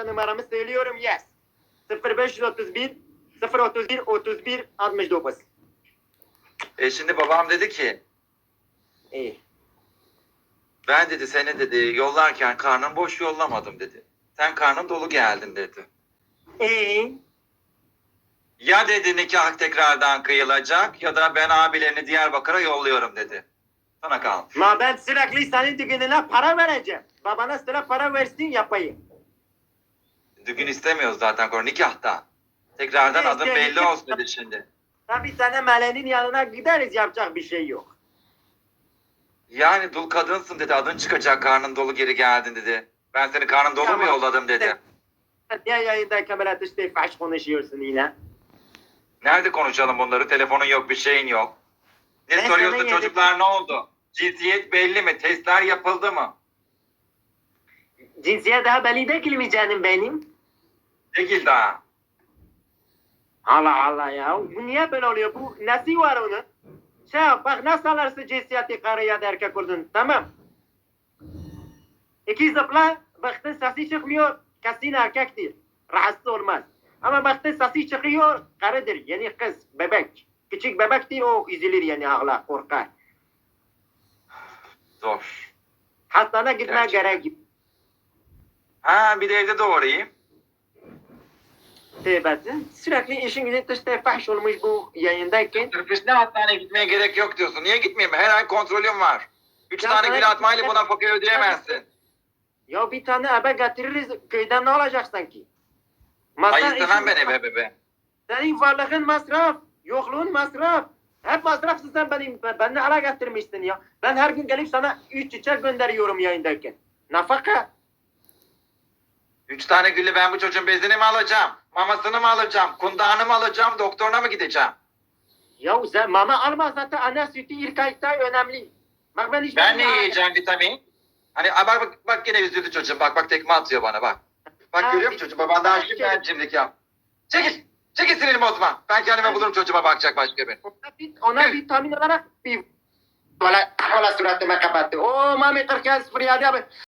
WhatsApp numaramı söylüyorum. Yes. 0531 031 31 69. E şimdi babam dedi ki İyi. ben dedi seni dedi yollarken karnım boş yollamadım dedi. Sen karnın dolu geldin dedi. İyi. Ya dedi nikah tekrardan kıyılacak ya da ben abilerini Diyarbakır'a yolluyorum dedi. Sana kalmış. Ma ben sürekli senin düğününe para vereceğim. Babana sıra para versin yapayım. Düğün istemiyoruz zaten konu nikahta. Tekrardan Ne adım belli nikah? olsun dedi şimdi. Tabii sana Mele'nin yanına gideriz yapacak bir şey yok. Yani dul kadınsın dedi adın çıkacak karnın dolu geri geldin dedi. Ben seni karnın dolu mu Tamam. yolladım dedi. Niye yayındayken böyle işte faş konuşuyorsun yine? Nerede konuşalım bunları? Telefonun yok bir şeyin yok. Ne Ben soruyorsun sana yedim. çocuklar ne oldu? Cinsiyet belli mi? Testler yapıldı mı? Cinsiyet daha belli değil mi canım benim? Değil daha. Allah Allah ya. Bu niye böyle oluyor? Bu nesi var onun? Şey yap, bak nasıl alırsın cinsiyeti karı ya da erkek oldun. Tamam. İki zıpla, baktın sesi çıkmıyor, kesin erkektir. Rahatsız olmaz. Ama baktın sesi çıkıyor, karıdır. Yani kız, bebek. Küçük bebektir, o üzülür yani ağlar, korkar. Zor. Hastane gitme Gerçekten. gerek. Ha bir de evde doğurayım. Tövbe. Sürekli işin gücün işte fahş olmuş bu yayındayken. Tırpışne hastaneye gitmeye gerek yok diyorsun. Niye gitmeyeyim? Her ay kontrolüm var. Üç Ya tane sana- gül atmayla buna fakir ödeyemezsin. Ya bir tane ebe getiririz, köyden ne olacak sanki? Ay istemem işin- ben eve bebe. Senin varlığın masraf, yokluğun masraf. Hep masrafsın sen benim, ben ne ara getirmişsin ya. Ben her gün gelip sana üç çiçek gönderiyorum yayındayken. Nafaka. Üç tane gülü ben bu çocuğun bezini mi alacağım? Mamasını mı alacağım? Kundağını mı alacağım? Doktoruna mı gideceğim? Ya sen mama alma zaten ana sütü ilk ayda önemli. Bak ben hiç Ben ne yiyeceğim vitamin? Hani bak bak, bak yine üzüldü çocuğum. Bak bak tekme atıyor bana bak. Bak Ha, görüyor musun çocuğum? Baban daha şimdiden cimrik yap. Çekil. Çekil sinirimi bozma. Ben kendime bulurum çocuğuma bakacak başka bir. Ona, vit- ona vitamin olarak bir... Valla suratıma kapattı. Oo mami 40 sıfır yedi abi.